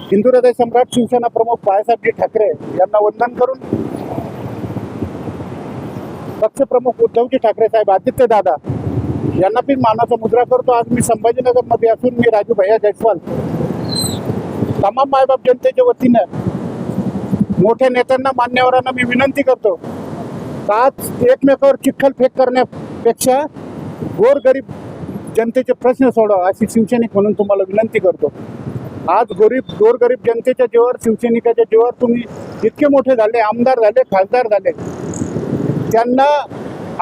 हिंदू सम्राट शिवसेना प्रमुख बाळासाहेबजी ठाकरे यांना वंदन करून पक्षप्रमुख उद्धवजी ठाकरे साहेब आदित्य दादा यांना मी मानाचा मुद्रा करतो. आज मी संभाजीनगरमध्ये असून मी राजू भैया जयस्वाल तमाम मायबाप जनतेच्या वतीनं मोठ्या नेत्यांना मान्यवरांना मी विनंती करतो आज एकमेकावर चिखलफेक करण्यापेक्षा गोरगरीब जनतेचे प्रश्न सोडवा अशी शिवसैनिक म्हणून तुम्हाला विनंती करतो. आज गरीब गोरगरीब जनतेच्या जीवावर शिवसैनिकाच्या जीवावर तुम्ही इतके मोठे झाले आमदार झाले खासदार झाले. त्यांना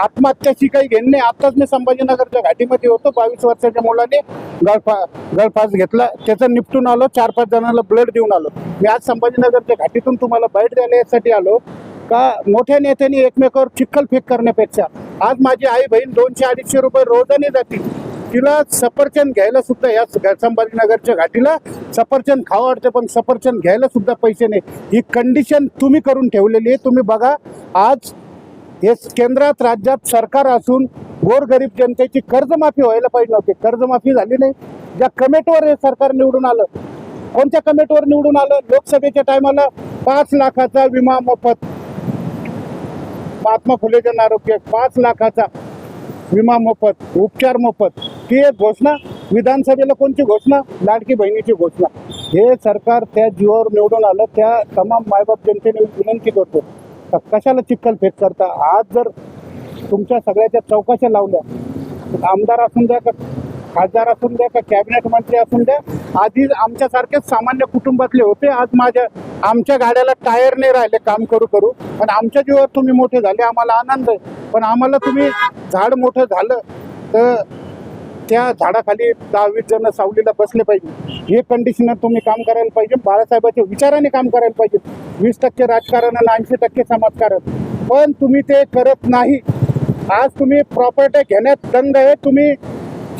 आत्महत्याची काही घेणे नाही. आत्ताच मी संभाजीनगरच्या घाटीमध्ये होतो. बावीस वर्षाच्या मुलाने गळफा गळफास घेतला. त्याचं निपटून आलो. चार पाच जणांना ब्लड देऊन आलो. मी आज संभाजीनगरच्या घाटीतून तुम्हाला बाईट द्यायला यासाठी आलो. का मोठ्या नेत्यांनी एकमेकावर चिखल फेक करण्यापेक्षा आज माझी आई बहीण दोनशे अडीचशे रुपये रोजाने जातील. तिला सफरचंद घ्यायला सुद्धा या संभाजीनगरच्या घाटीला सफरचंद खावं वाटते पण सफरचंद घ्यायला सुद्धा पैसे नाही. ही कंडिशन तुम्ही करून ठेवलेली आहे. तुम्ही बघा आज हे केंद्रात राज्यात सरकार असून गोरगरीब जनतेची कर्जमाफी व्हायला पाहिजे नव्हती कर्जमाफी झाली नाही. ज्या कमेटवर हे सरकार निवडून आलं कोणत्या कमेटवर निवडून आलं? लोकसभेच्या टायमाला पाच लाखाचा विमा मोफत. महात्मा फुले जन आरोग्य पाच लाखाचा विमा मोफत उपचार मोफत. ती एक घोषणा विधानसभेला कोणची घोषणा? लाडकी बहिणीची घोषणा. हे सरकार त्या जीवावर निवडून आलं त्या तमाम मायबाप जनतेने विनंती करतो. तर कशाला चिखल फेक करता? आज जर तुमच्या सगळ्याच्या चौकशा लावल्या आमदार असून द्या का खासदार असून द्या का कॅबिनेट मंत्री असून द्या आधी आमच्यासारखेच सामान्य कुटुंबातले होते आज माझ्या आमच्या गाड्याला टायर नाही राहिले काम करू करू. पण आमच्या जीवावर तुम्ही मोठे झाले आम्हाला आनंद आहे. पण आम्हाला तुम्ही झाड मोठं झालं तर त्या झाडाखाली दहा वीस जण सावलीला बसले पाहिजे. हे कंडिशनर तुम्ही काम करायला पाहिजे. बाळासाहेबांच्या विचाराने काम करायला पाहिजे. वीस टक्के राजकारण आणि ऐंशी टक्के समाजकारण. पण तुम्ही ते करत नाही. आज तुम्ही प्रॉपर्टी घेण्यात दंग आहे तुम्ही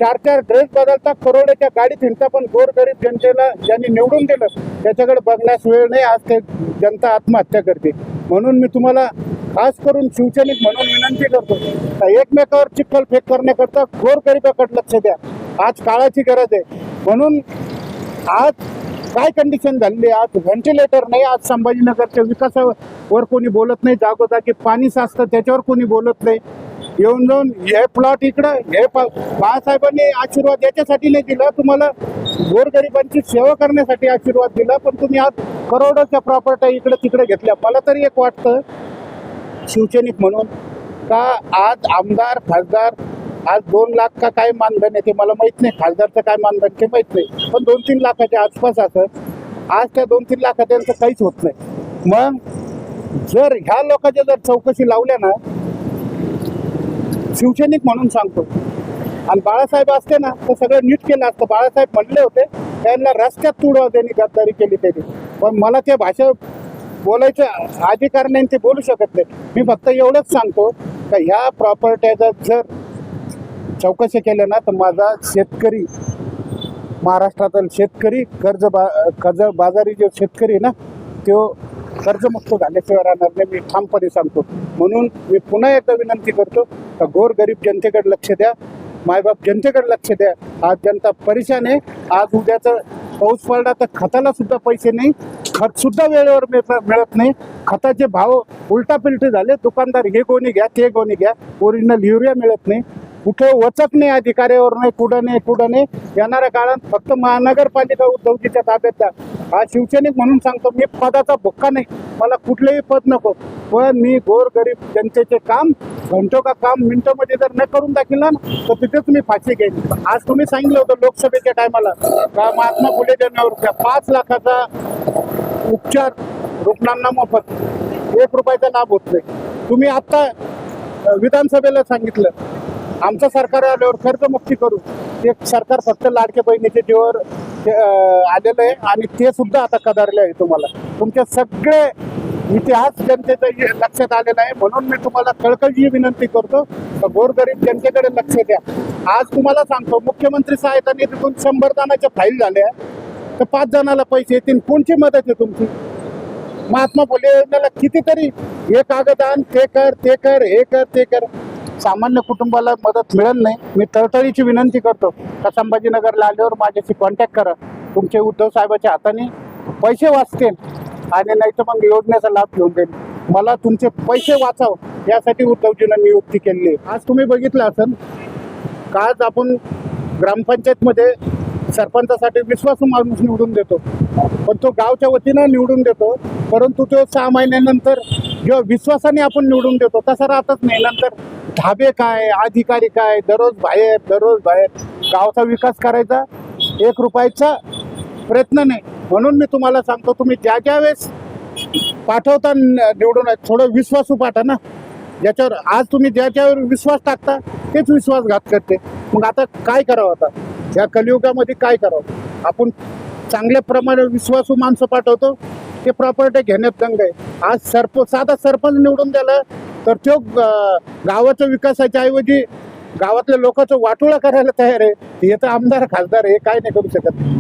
चार चार ड्रेस बदलता करोड्याच्या गाडीत हिंडता पण गोरगरीब जनतेला ज्यांनी निवडून दिलं त्याच्याकडे बघण्यास वेळ नाही. आज ते जनता आत्महत्या करते. म्हणून मी तुम्हाला खास करून शिवसैनिक म्हणून विनंती करतो एकमेकावर चिखल फेक करण्याकरता गोरगरिबाकडे लक्ष द्या. आज काळाची गरज आहे. म्हणून आज काय कंडिशन झालेली आहे? आज व्हेंटिलेटर नाही. आज संभाजीनगरच्या विकासावर कोणी बोलत नाही. जागोजागी पाणी साचतं त्याच्यावर कोणी बोलत नाही. येऊन जाऊन हे प्लॉट इकडं हे बाळासाहेबांनी आशीर्वाद याच्यासाठी नाही दिला. तुम्हाला गोरगरिबांची सेवा करण्यासाठी आशीर्वाद दिला. पण तुम्ही आज करोडोच्या प्रॉपर्टी इकडे तिकडे घेतल्या. मला तरी एक वाटतं शिवसैनिक म्हणून का आज आमदार खासदार आज दोन लाख का काय मानधन आहे ते मला माहीत नाही. खासदारचं काय मानधन ते माहीत नाही. पण दोन तीन लाखाच्या आसपास असं आज त्या दोन तीन लाखात त्यांचं काहीच होत नाही. मग जर ह्या लोकांच्या जर चौकशी लावल्या ना शिवसैनिक म्हणून सांगतो. आणि बाळासाहेब असते ना तर सगळं नीट केलं असतं. बाळासाहेब म्हणले होते त्यांना रस्त्यात तुडवा त्यांनी गद्दारी केली त्यांनी. पण मला त्या भाषा बोलायचं अधिकार नाही ते बोलू शकत नाही. मी फक्त एवढंच सांगतो का ह्या प्रॉपर्ट्याचा जर चौकशी केल्या ना तर माझा शेतकरी महाराष्ट्रातील शेतकरी कर्ज बा कर्ज बाजारी जो शेतकरी आहे ना तो कर्जमुक्त झाल्याशिवाय राहणार नाही. मी ठामपणे सांगतो. म्हणून मी पुन्हा एकदा विनंती करतो का गोरगरीब जनतेकडे लक्ष द्या मायबाप जनतेकडे लक्ष द्या. आज जनता परेशान आहे. आज उद्याचं पाऊस पडला तर खताला सुद्धा पैसे नाही. खत सुद्धा वेळेवर मिळत मिळत नाही. खताचे भाव उलटा पिलटे झाले. दुकानदार हे गोणी घ्या ते गोणी घ्या. ओरिजिनल युरिया मिळत नाही. कुठे वचक नाही अधिकाऱ्यावर नाही कुठं नाही कुठं नाही. येणाऱ्या काळात फक्त महानगरपालिका उद्धवजीच्या ताब्यात द्या हा शिवसैनिक म्हणून सांगतो मी पदाचा भुक्का नाही. मला कुठलेही पद नको. पण मी गोरगरीब जनतेचे काम घंटो का काम मिनिटामध्ये जर न करून दाखील ना तर तिथेच मी फाशी घेईन आज तुम्ही सांगितलं होतं लोकसभेच्या टायमाला का महात्मा फुले जन्मावर पाच लाखाचा उपचार रुग्णांना मोफत एक रुपयाचा लाभ होत नाही. तुम्ही आता विधानसभेला सांगितलं आमचं सरकार आल्यावर कर्जमुक्ती करू. ते सरकार फक्त लाडके बहिणीच्या जीवावर ते, आलेलं आहे आणि ते सुद्धा आता कदारले आहे तुम्हाला. तुमचे सगळे इतिहास जनतेचा हे लक्षात आलेला आहे. म्हणून मी तुम्हाला कळकळी विनंती करतो तर गोरगरीब जनतेकडे लक्ष द्या. आज तुम्हाला सांगतो मुख्यमंत्री सहायता तिथून शंभर जणांच्या फाईल झाल्या तर पाच जणाला पैसे येतील. कोणची मदत आहे तुमची? महात्मा फुले योजनेला कितीतरी हे कागद आण ते कर ते कर हे कर ते कर. सामान्य कुटुंबाला मदत मिळत नाही. मी तळतळीची विनंती करतो. का संभाजीनगरला आल्यावर माझ्याशी कॉन्टॅक्ट करा. तुमचे उद्धव साहेबाच्या हाताने पैसे वाचतील. आणि नाही तर मग योजनेचा लाभ घेऊन देईल मला तुमचे पैसे वाचाव यासाठी उद्धवजीनं नियुक्ती केलेली आहे. आज तुम्ही बघितलं असेल का आज आपण ग्रामपंचायतमध्ये सरपंचासाठी विश्वासू माणूस निवडून देतो. पण तो गावच्या वतीनं निवडून देतो परंतु तो सहा महिन्यानंतर जेव्हा विश्वासाने आपण निवडून देतो तसा राहतच नाही. नंतर ढाबे काय अधिकारी काय दररोज बाहेर दररोज बाहेर. गावचा विकास करायचा एक रुपयाचा प्रयत्न नाही. म्हणून मी तुम्हाला सांगतो तुम्ही ज्या ज्या वेळेस पाठवता निवडून थोडं विश्वासू पाठा ना. ज्याच्यावर आज तुम्ही ज्याच्यावर विश्वास टाकता तेच विश्वासघात करते. मग आता काय करावं आता? या कलियुगामध्ये काय करावं? आपण चांगल्या प्रमाणे विश्वासू माणसं पाठवतो ते प्रॉपर्टी घेण्यात दंग आहे. आज सरप साधा सरपंच निवडून द्याला तर तो गावाच्या विकासाच्या ऐवजी गावातल्या लोकांचं वाटोळा करायला तयार आहे. हे तर आमदार खासदार हे काय नाही करू शकत.